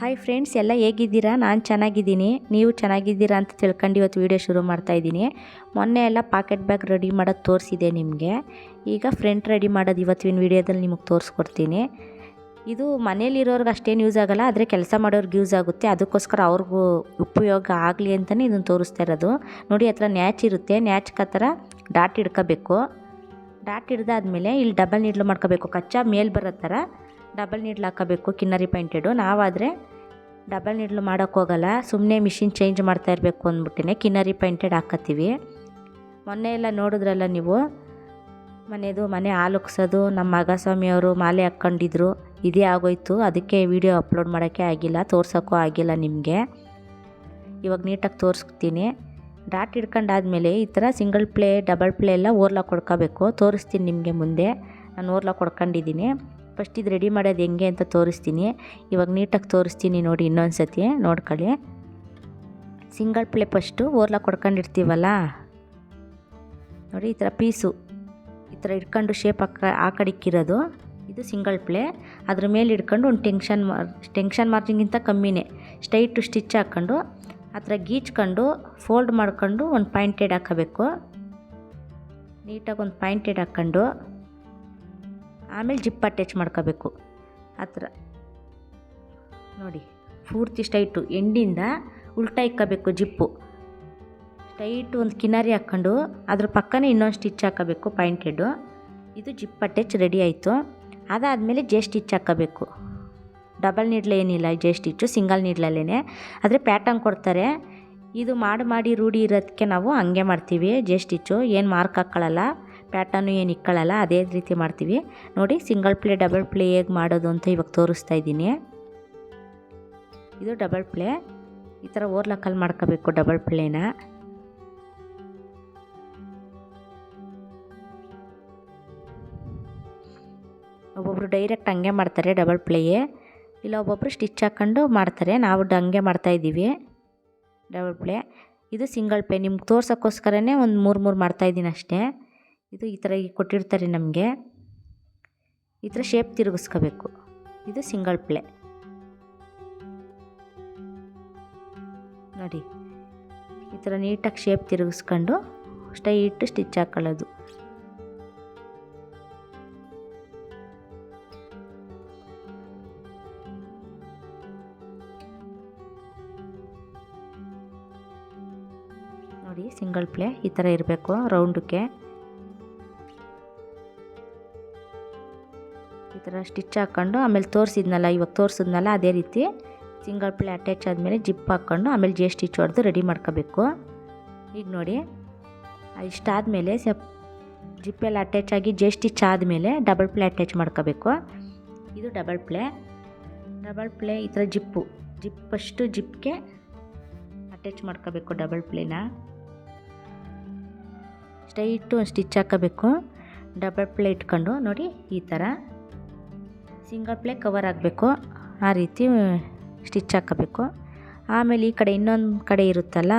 Hi friends ಎಲ್ಲ ಹೇಗಿದ್ದೀರಾ? ನಾನು ಚೆನ್ನಾಗಿದ್ದೀನಿ. ನೀವು ಚೆನ್ನಾಗಿದ್ದೀರಾ ಅಂತ ತಿಳ್ಕೊಂಡು ಇವತ್ತು ವೀಡಿಯೋ ಶುರು ಮಾಡ್ತಾ ಇದ್ದೀನಿ. ಮೊನ್ನೆ ಎಲ್ಲ ಪಾಕೆಟ್ ಬ್ಯಾಗ್ ರೆಡಿ ಮಾಡೋದು ತೋರಿಸಿದೆ ನಿಮಗೆ. ಈಗ ಫ್ರಂಟ್ ರೆಡಿ ಮಾಡೋದು ಇವತ್ತಿನ ವೀಡಿಯೋದಲ್ಲಿ ನಿಮಗೆ ತೋರಿಸ್ಕೊಡ್ತೀನಿ. ಇದು ಮನೇಲಿರೋರ್ಗೆ ಅಷ್ಟೇನು ಯೂಸ್ ಆಗೋಲ್ಲ, ಆದರೆ ಕೆಲಸ ಮಾಡೋರ್ಗೆ ಯೂಸ್ ಆಗುತ್ತೆ. ಅದಕ್ಕೋಸ್ಕರ ಅವ್ರಿಗೂ ಉಪಯೋಗ ಆಗಲಿ ಅಂತಲೇ ಇದನ್ನು ತೋರಿಸ್ತಾ ಇರೋದು. ನೋಡಿ, ಹತ್ರ ನ್ಯಾಚ್ ಇರುತ್ತೆ. ನ್ಯಾಚ್ಗೆ ಆ ಥರ ಡಾಟ್ ಹಿಡ್ಕೋಬೇಕು. ಡಾಟ್ ಹಿಡ್ದಾದ್ಮೇಲೆ ಇಲ್ಲಿ ಡಬಲ್ ನೀಡ್ಲು ಮಾಡ್ಕೋಬೇಕು. ಕಚ್ಚಾ ಮೇಲ್ ಬರೋ ಥರ. ಡಬಲ್ ನೀಡ್ಲು ಹಾಕಬೇಕು, ಕಿನ್ನರಿ ಪಾಯಿಂಟೆಡು ನಾವಾದರೆ ಡಬಲ್ ನೀಡ್ಲು ಮಾಡೋಕ್ಕೋಗಲ್ಲ ಸುಮ್ಮನೆ ಮಿಷಿನ್ ಚೇಂಜ್ ಮಾಡ್ತಾ ಇರಬೇಕು ಅಂದ್ಬಿಟ್ಟಿನೇ ಕಿನ್ನರಿ ಪೈಂಟೆಡ್ ಹಾಕತ್ತೀವಿ. ಮೊನ್ನೆ ಎಲ್ಲ ನೋಡಿದ್ರಲ್ಲ ನೀವು ಮನೆಯದು ಮನೆ ಹಾಲುಕ್ಸೋದು ನಮ್ಮ ಮಗ ಸ್ವಾಮಿಯವರು ಮಾಲೆ ಹಾಕ್ಕೊಂಡಿದ್ರು, ಇದೇ ಆಗೋಯ್ತು, ಅದಕ್ಕೆ ವಿಡಿಯೋ ಅಪ್ಲೋಡ್ ಮಾಡೋಕ್ಕೆ ಆಗಿಲ್ಲ, ತೋರ್ಸೋಕ್ಕೂ ಆಗಿಲ್ಲ ನಿಮಗೆ. ಇವಾಗ ನೀಟಾಗಿ ತೋರಿಸ್ತೀನಿ. ಡಾಟ್ ಹಿಡ್ಕೊಂಡಾದ್ಮೇಲೆ ಈ ಥರ ಸಿಂಗಲ್ ಪ್ಲೇ ಡಬಲ್ ಪ್ಲೇ ಎಲ್ಲ ಓರ್ಲಾಕ್ ಕೊಡ್ಕೋಬೇಕು, ತೋರಿಸ್ತೀನಿ ನಿಮಗೆ ಮುಂದೆ. ನಾನು ಓರ್ಲಾಕ್ ಕೊಡ್ಕೊಂಡಿದ್ದೀನಿ. ಫಸ್ಟ್ ಇದು ರೆಡಿ ಮಾಡೋದು ಹೆಂಗೆ ಅಂತ ತೋರಿಸ್ತೀನಿ. ಇವಾಗ ನೀಟಾಗಿ ತೋರಿಸ್ತೀನಿ ನೋಡಿ ಇನ್ನೊಂದು ಸತಿ ನೋಡ್ಕೊಳ್ಳಿ. ಸಿಂಗಲ್ ಪ್ಲೇ ಫಸ್ಟು, ಓರ್ಲ ಕೊಡ್ಕೊಂಡಿರ್ತೀವಲ್ಲ? ನೋಡಿ ಈ ಥರ ಪೀಸು, ಈ ಥರ ಇಟ್ಕೊಂಡು ಶೇಪ್ ಹಾಕ, ಆ ಕಡೆಕ್ಕಿರೋದು ಇದು ಸಿಂಗಲ್ ಪ್ಲೇ ಅದ್ರ ಮೇಲೆ ಇಟ್ಕೊಂಡು ಒಂದು ಟೆನ್ಷನ್ ಮಾರ್ ಟೆನ್ಷನ್ ಮಾರ್ಜಿನ್ಗಿಂತ ಕಮ್ಮಿನೇ. ಸ್ಟೈಟು ಸ್ಟಿಚ್ ಹಾಕ್ಕೊಂಡು ಆ ಥರ ಗೀಚ್ಕೊಂಡು ಫೋಲ್ಡ್ ಮಾಡ್ಕೊಂಡು ಒಂದು ಪಾಯಿಂಟೆಡ್ ಹಾಕಬೇಕು. ನೀಟಾಗಿ ಒಂದು ಪಾಯಿಂಟೆಡ್ ಹಾಕ್ಕೊಂಡು ಆಮೇಲೆ ಜಿಪ್ ಅಟ್ಯಾಚ್ ಮಾಡ್ಕೋಬೇಕು. ಆ ಥರ. ನೋಡಿ, ಪೂರ್ತಿ ಸ್ಟೈಟು ಎಂಡಿಂದ ಉಲ್ಟಾ ಇಕ್ಕೋಬೇಕು ಜಿಪ್ಪು. ಸ್ಟೈಟು ಒಂದು ಕಿನಾರಿ ಹಾಕ್ಕೊಂಡು, ಅದ್ರ ಪಕ್ಕನೇ ಇನ್ನೊಂದು ಸ್ಟಿಚ್ ಹಾಕೋಬೇಕು ಪಾಯಿಂಟೆಡು ಇದು ಜಿಪ್ ಅಟ್ಯಾಚ್ ರೆಡಿ ಆಯಿತು. ಅದಾದಮೇಲೆ ಜೆ ಸ್ಟಿಚ್ ಹಾಕೋಬೇಕು ಡಬಲ್ ನೀಡ್ಲೆ ಏನಿಲ್ಲ ಜೆ ಸ್ಟಿಚ್ಚು ಸಿಂಗಲ್ ನೀಡ್ಲಲ್ಲೇ ಆದರೆ ಪ್ಯಾಟರ್ನ್ ಕೊಡ್ತಾರೆ. ಇದು ಮಾಡಿ ಮಾಡಿ, ರೂಢಿ ಇರೋದಕ್ಕೆ ನಾವು ಹಂಗೆ ಮಾಡ್ತೀವಿ ಜೆ ಸ್ಟಿಚ್ಚು ಏನು ಮಾರ್ಕ್ ಹಾಕ್ಕೊಳ್ಳಲ್ಲ ಪ್ಯಾಟರ್ನು ಏನು ಇಕ್ಕಳಲ್ಲ, ಅದೇ ರೀತಿ ಮಾಡ್ತೀವಿ. ನೋಡಿ ಸಿಂಗಲ್ ಪ್ಲೇ ಡಬಲ್ ಪ್ಲೇ ಹೇಗೆ ಮಾಡೋದು ಅಂತ ಇವಾಗ ತೋರಿಸ್ತಾ ಇದ್ದೀನಿ. ಇದು ಡಬಲ್ ಪ್ಲೇ ಈ ಥರ ಓರ್ಲಕ್ಕಲ್ಲಿ ಮಾಡ್ಕೋಬೇಕು ಡಬಲ್ ಪ್ಲೇನ ಒಬ್ಬೊಬ್ರು ಡೈರೆಕ್ಟ್ ಹಂಗೆ ಮಾಡ್ತಾರೆ ಡಬಲ್ ಪ್ಲೇಯೇ ಇಲ್ಲ, ಒಬ್ಬೊಬ್ರು ಸ್ಟಿಚ್ ಹಾಕ್ಕೊಂಡು ಮಾಡ್ತಾರೆ. ನಾವು ಹಂಗೆ ಮಾಡ್ತಾಯಿದ್ದೀವಿ ಡಬಲ್ ಪ್ಲೇ ಇದು ಸಿಂಗಲ್ ಪ್ಲೇ ನಿಮ್ಗೆ ತೋರ್ಸೋಕ್ಕೋಸ್ಕರನೇ ಒಂದು ಮೂರು ಮೂರು ಮಾಡ್ತಾಯಿದ್ದೀನಿ ಅಷ್ಟೇ. ಇದು ಈ ಥರ ಕೊಟ್ಟಿರ್ತಾರೆ ನಮಗೆ. ಈ ಥರ ಶೇಪ್ ತಿರುಗಿಸ್ಕೋಬೇಕು. ಇದು ಸಿಂಗಲ್ ಪ್ಲೇ ನೋಡಿ, ಈ ಥರ ನೀಟಾಗಿ ಶೇಪ್ ತಿರುಗಿಸ್ಕೊಂಡು ಸ್ಟೈಟ್ ಸ್ಟಿಚ್ ಹಾಕ್ಕೊಳ್ಳೋದು ನೋಡಿ ಸಿಂಗಲ್ ಪ್ಲೇ ಈ ಥರ ಇರಬೇಕು ರೌಂಡಕ್ಕೆ ಈ ಥರ ಸ್ಟಿಚ್ ಹಾಕ್ಕೊಂಡು ಆಮೇಲೆ ತೋರಿಸಿದ್ನಲ್ಲ, ಇವಾಗ ತೋರಿಸಿದ್ನಲ್ಲ ಅದೇ ರೀತಿ ಸಿಂಗಲ್ ಪ್ಲೇ ಅಟ್ಯಾಚ್ ಆದಮೇಲೆ ಜಿಪ್ ಹಾಕ್ಕೊಂಡು ಆಮೇಲೆ ಜೆ ಸ್ಟಿಚ್ ಹೊಡೆದು ರೆಡಿ ಮಾಡ್ಕೋಬೇಕು. ಈಗ ನೋಡಿ ಇಷ್ಟಾದಮೇಲೆ ಸೆಪ್ ಜಿಪ್ಪೆಲ್ಲ ಅಟ್ಯಾಚ್ ಆಗಿ ಜೆ ಸ್ಟಿಚ್ ಆದಮೇಲೆ ಡಬಲ್ ಪ್ಲೇ ಅಟ್ಯಾಚ್ ಮಾಡ್ಕೋಬೇಕು. ಇದು ಡಬಲ್ ಪ್ಲೇ. ಡಬಲ್ ಪ್ಲೇ ಈ ಥರ ಜಿಪ್ಪು. ಜಿಪ್ ಫಸ್ಟು ಜಿಪ್ಗೆ ಅಟ್ಯಾಚ್ ಮಾಡ್ಕೋಬೇಕು ಡಬಲ್ ಪ್ಲೇನ. ಸ್ಟ್ರೈಟು ಸ್ಟಿಚ್ ಹಾಕೋಬೇಕು ಡಬಲ್ ಪ್ಲೇ ಇಟ್ಕೊಂಡು ನೋಡಿ ಈ ಥರ. ಸಿಂಗಲ್ ಪ್ಲೇ ಕವರ್ ಆಗಬೇಕು ಆ ರೀತಿ ಸ್ಟಿಚ್ ಹಾಕಬೇಕು. ಆಮೇಲೆ ಈ ಕಡೆ ಇನ್ನೊಂದು ಕಡೆ ಇರುತ್ತಲ್ಲ?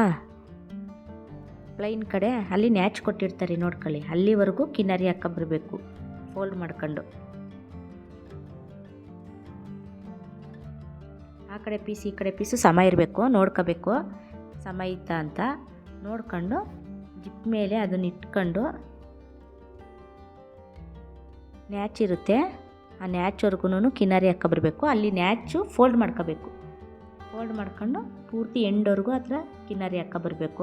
ಪ್ಲೈನ್ ಕಡೆ. ಅಲ್ಲಿ ನ್ಯಾಚ್ ಕೊಟ್ಟಿರ್ತಾರೆ ನೋಡ್ಕೊಳ್ಳಿ. ಅಲ್ಲಿವರೆಗೂ ಕಿನ್ನರಿ ಹಾಕೊಂಬರ್ಬೇಕು ಫೋಲ್ಡ್ ಮಾಡ್ಕೊಂಡು. ಆ ಕಡೆ ಪೀಸ್, ಈ ಕಡೆ ಪೀಸು ಸಮ ಇರಬೇಕು. ನೋಡ್ಕೋಬೇಕು. ಸಮ ಇತ್ತ ಅಂತ. ನೋಡ್ಕೊಂಡು ಜಿಪ್ ಮೇಲೆ ಅದನ್ನ ಇಟ್ಕೊಂಡು ನ್ಯಾಚ್ ಇರುತ್ತೆ. ಆ ನ್ಯಾಚ್ವರೆಗೂ ಕಿನಾರಿ ಹಾಕೊಬರ್ಬೇಕು ಅಲ್ಲಿ ನ್ಯಾಚು ಫೋಲ್ಡ್ ಮಾಡ್ಕೋಬೇಕು. ಫೋಲ್ಡ್ ಮಾಡ್ಕೊಂಡು ಪೂರ್ತಿ ಎಂಡ್ವರೆಗೂ ಹತ್ರ ಕಿನಾರಿ ಇದಾದ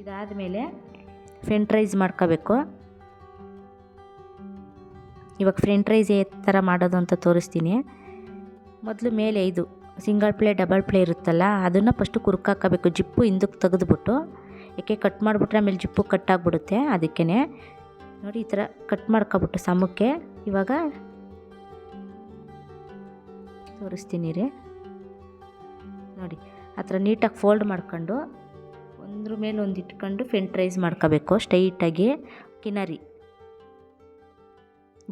ಇದಾದಮೇಲೆ ಫ್ರೆಂಟ್ ರೈಸ್ ಮಾಡ್ಕೋಬೇಕು. ಇವಾಗ ಫ್ರೆಂಟ್ ರೈಸ್ ಯಾವ ಥರ ಮಾಡೋದು ಅಂತ ತೋರಿಸ್ತೀನಿ. ಮೊದಲು ಮೇಲೆ ಇದು ಸಿಂಗಲ್ ಪ್ಲೇ, ಡಬಲ್ ಪ್ಲೇ ಇರುತ್ತಲ್ಲ, ಅದನ್ನು ಫಸ್ಟು ಕುರ್ಕ್ ಹಾಕೋಬೇಕು ಜಿಪ್ಪು ಹಿಂದಕ್ಕೆ ತೆಗೆದುಬಿಟ್ಟು, ಏಕೆ ಕಟ್ ಮಾಡಿಬಿಟ್ರೆ ಆಮೇಲೆ ಜಿಪ್ಪು ಕಟ್ಟಾಗ್ಬಿಡುತ್ತೆ ಅದಕ್ಕೇ ನೋಡಿ, ಈ ಥರ ಕಟ್ ಮಾಡ್ಕೊಬಿಟ್ಟು ಸಮಕ್ಕೆ. ಇವಾಗ ತೋರಿಸ್ತೀನಿ ರೀ. ನೋಡಿ, ಆ ಥರ ನೀಟಾಗಿ ಫೋಲ್ಡ್ ಮಾಡ್ಕೊಂಡು ಒಂದ್ರ ಮೇಲೆ ಒಂದು ಇಟ್ಕೊಂಡು ಫೆಂಟ್ ರೈಸ್ ಮಾಡ್ಕೋಬೇಕು ಸ್ಟ್ರೈಟಾಗಿ. ಕಿನಾರಿ.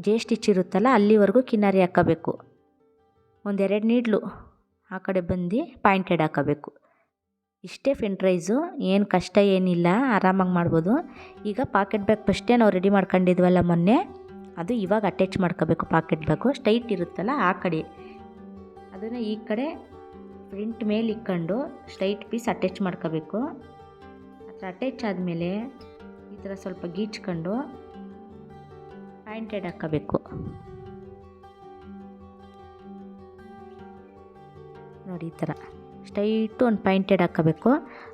ಜೇ ಸ್ಟಿಚ್ ಇರುತ್ತಲ್ಲ, ಅಲ್ಲಿವರೆಗೂ ಕಿನಾರಿ ಹಾಕೋಬೇಕು. ಒಂದೆರಡು ನೀಡ್ಲು ಆ ಕಡೆ ಬಂದು ಪಾಯಿಂಟೆಡ್ ಹಾಕೋಬೇಕು. ಇಷ್ಟೇ ಫ್ರೆಂಡ್ ರೈಸು ಏನು ಕಷ್ಟ ಏನಿಲ್ಲ, ಆರಾಮಾಗಿ ಮಾಡ್ಬೋದು. ಈಗ ಪಾಕೆಟ್ ಬ್ಯಾಗ್ ಫಸ್ಟೇ ನಾವು ರೆಡಿ ಮಾಡ್ಕೊಂಡಿದ್ವಲ್ಲ ಮೊನ್ನೆ, ಅದು ಇವಾಗ ಅಟ್ಯಾಚ್ ಮಾಡ್ಕೋಬೇಕು ಪಾಕೆಟ್ ಬ್ಯಾಗು ಸ್ಟೈಟ್ ಇರುತ್ತಲ್ಲ ಆ ಕಡೆ. ಅದನ್ನು ಈ ಕಡೆ ಪ್ರಿಂಟ್ ಮೇಲೆ ಇಕ್ಕೊಂಡು ಸ್ಟ್ರೈಟ್ ಪೀಸ್ ಅಟ್ಯಾಚ್ ಮಾಡ್ಕೋಬೇಕು. ಅಟ್ಯಾಚ್ ಆದಮೇಲೆ ಈ ಥರ ಸ್ವಲ್ಪ ಗೀಚ್ಕೊಂಡು ಪ್ಯಾಂಟೆಡ್ ಹಾಕ್ಕೋಬೇಕು. ನೋಡಿ ಈ ಥರ ಸ್ಟ್ರೈಟು ಒಂದು ಪಾಯಿಂಟೆಡ್ ಹಾಕ್ಕೋಬೇಕು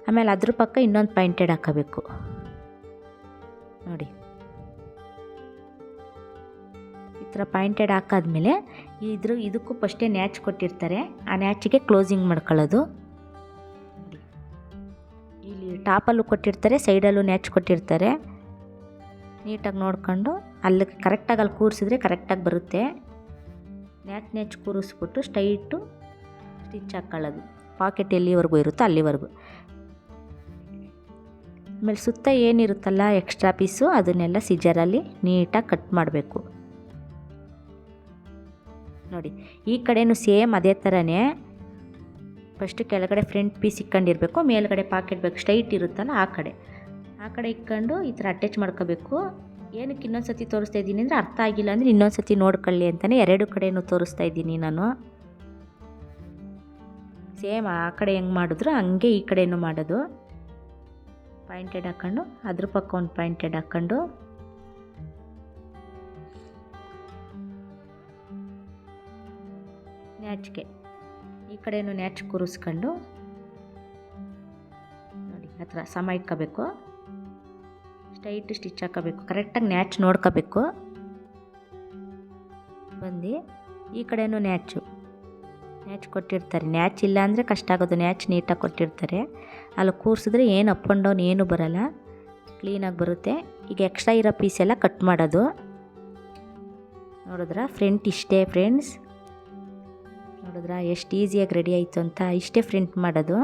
ಆಮೇಲೆ ಅದ್ರ ಪಕ್ಕ ಇನ್ನೊಂದು ಪಾಯಿಂಟೆಡ್ ಹಾಕ್ಕೋಬೇಕು ನೋಡಿ. ಈ ಥರ ಪಾಯಿಂಟೆಡ್ ಹಾಕಾದ್ಮೇಲೆ ಇದ್ರ ಇದಕ್ಕೂ ಫಸ್ಟೇ ನ್ಯಾಚ್ ಕೊಟ್ಟಿರ್ತಾರೆ. ಆ ನ್ಯಾಚಿಗೆ ಕ್ಲೋಸಿಂಗ್ ಮಾಡ್ಕೊಳ್ಳೋದು. ಇಲ್ಲಿ ಟಾಪಲ್ಲೂ ಕೊಟ್ಟಿರ್ತಾರೆ, ಸೈಡಲ್ಲೂ ನ್ಯಾಚ್ ಕೊಟ್ಟಿರ್ತಾರೆ. ನೀಟಾಗಿ ನೋಡ್ಕೊಂಡು ಅಲ್ಲಿ ಕರೆಕ್ಟಾಗಿ ಅಲ್ಲಿ ಕೂರಿಸಿದ್ರೆ ಕರೆಕ್ಟಾಗಿ ಬರುತ್ತೆ. ನ್ಯಾಚ್ ನ್ಯಾಚ್ ಕೂರಿಸ್ಬಿಟ್ಟು ಸ್ಟೈಟು ಸ್ಟಿಚ್ ಹಾಕ್ಕೊಳ್ಳೋದು ಪಾಕೆಟ್ ಎಲ್ಲಿವರೆಗೂ ಇರುತ್ತೋ ಅಲ್ಲಿವರೆಗೂ. ಆಮೇಲೆ ಸುತ್ತ ಏನಿರುತ್ತಲ್ಲ ಎಕ್ಸ್ಟ್ರಾ ಪೀಸು ಅದನ್ನೆಲ್ಲ ಸಿಜರಲ್ಲಿ ನೀಟಾಗಿ ಕಟ್ ಮಾಡಬೇಕು. ನೋಡಿ, ಈ ಕಡೆಯೂ ಸೇಮ್ ಅದೇ ಥರನೇ ಫಸ್ಟ್ ಕೆಳಗಡೆ ಫ್ರಂಟ್ ಪೀಸ್ ಇಕ್ಕೊಂಡಿರಬೇಕು, ಮೇಲ್ಗಡೆ ಪಾಕೆಟ್ ಬೇಕು ಸ್ಟ್ರೈಟ್ ಇರುತ್ತಲ್ಲ ಆ ಕಡೆ. ಆ ಕಡೆ ಇಕ್ಕೊಂಡು ಈ ಥರ ಅಟ್ಯಾಚ್ ಮಾಡ್ಕೋಬೇಕು. ಏನಕ್ಕೆ ಇನ್ನೊಂದು ಸತಿ ತೋರಿಸ್ತಾ ಇದ್ದೀನಿ ಅಂದರೆ ಅರ್ಥ ಆಗಿಲ್ಲ ಅಂದರೆ ಇನ್ನೊಂದು ಸತಿ ನೋಡ್ಕೊಳ್ಳಿ ಅಂತಲೇ ಎರಡು ಕಡೆನೂ ತೋರಿಸ್ತಾ ಇದ್ದೀನಿ ನಾನು. ಸೇಮ್ ಆ ಕಡೆ ಹೆಂಗೆ ಮಾಡಿದ್ರು, ಹಂಗೆ ಈ ಕಡೆನೂ ಮಾಡೋದು. ಪಾಯಿಂಟೆಡ್ ಹಾಕ್ಕೊಂಡು ಅದ್ರ ಪಕ್ಕ ಒಂದು ಪಾಯಿಂಟೆಡ್ ಹಾಕ್ಕೊಂಡು ನ್ಯಾಚ್ಗೆ. ಈ ಕಡೆನೂ ನ್ಯಾಚ್ ಕೂರಿಸ್ಕೊಂಡು. ನೋಡಿ, ಆ ಥರ ಸಮ ಇಟ್ಕೋಬೇಕು. ಸ್ಟೈಟ್ ಸ್ಟಿಚ್ ಹಾಕೋಬೇಕು ಕರೆಕ್ಟಾಗಿ ನ್ಯಾಚ್ ನೋಡ್ಕೋಬೇಕು. ಬಂದು, ಈ ಕಡೆನೂ ನ್ಯಾಚು. ನ್ಯಾಚ್ ಕೊಟ್ಟಿರ್ತಾರೆ. ನ್ಯಾಚ್ ಇಲ್ಲ ಅಂದರೆ ಕಷ್ಟ ಆಗೋದು. ನ್ಯಾಚ್ ನೀಟಾಗಿ ಕೊಟ್ಟಿರ್ತಾರೆ. ಅಲ್ಲಿ ಕೂರಿಸಿದ್ರೆ ಏನು ಅಪ್ ಆ್ಯಂಡ್ ಡೌನ್ ಏನೂ ಬರೋಲ್ಲ. ಕ್ಲೀನಾಗಿ ಬರುತ್ತೆ. ಈಗ ಎಕ್ಸ್ಟ್ರಾ ಇರೋ ಪೀಸ್ ಎಲ್ಲ ಕಟ್ ಮಾಡೋದು. ನೋಡಿದ್ರ? ಫ್ರಂಟ್ ಇಷ್ಟೇ ಫ್ರೆಂಡ್ಸ್ ನೋಡಿದ್ರ? ಎಷ್ಟು ಈಸಿಯಾಗಿ ರೆಡಿ ಆಯಿತು ಅಂತ ಇಷ್ಟೇ ಫ್ರಂಟ್ ಮಾಡೋದು.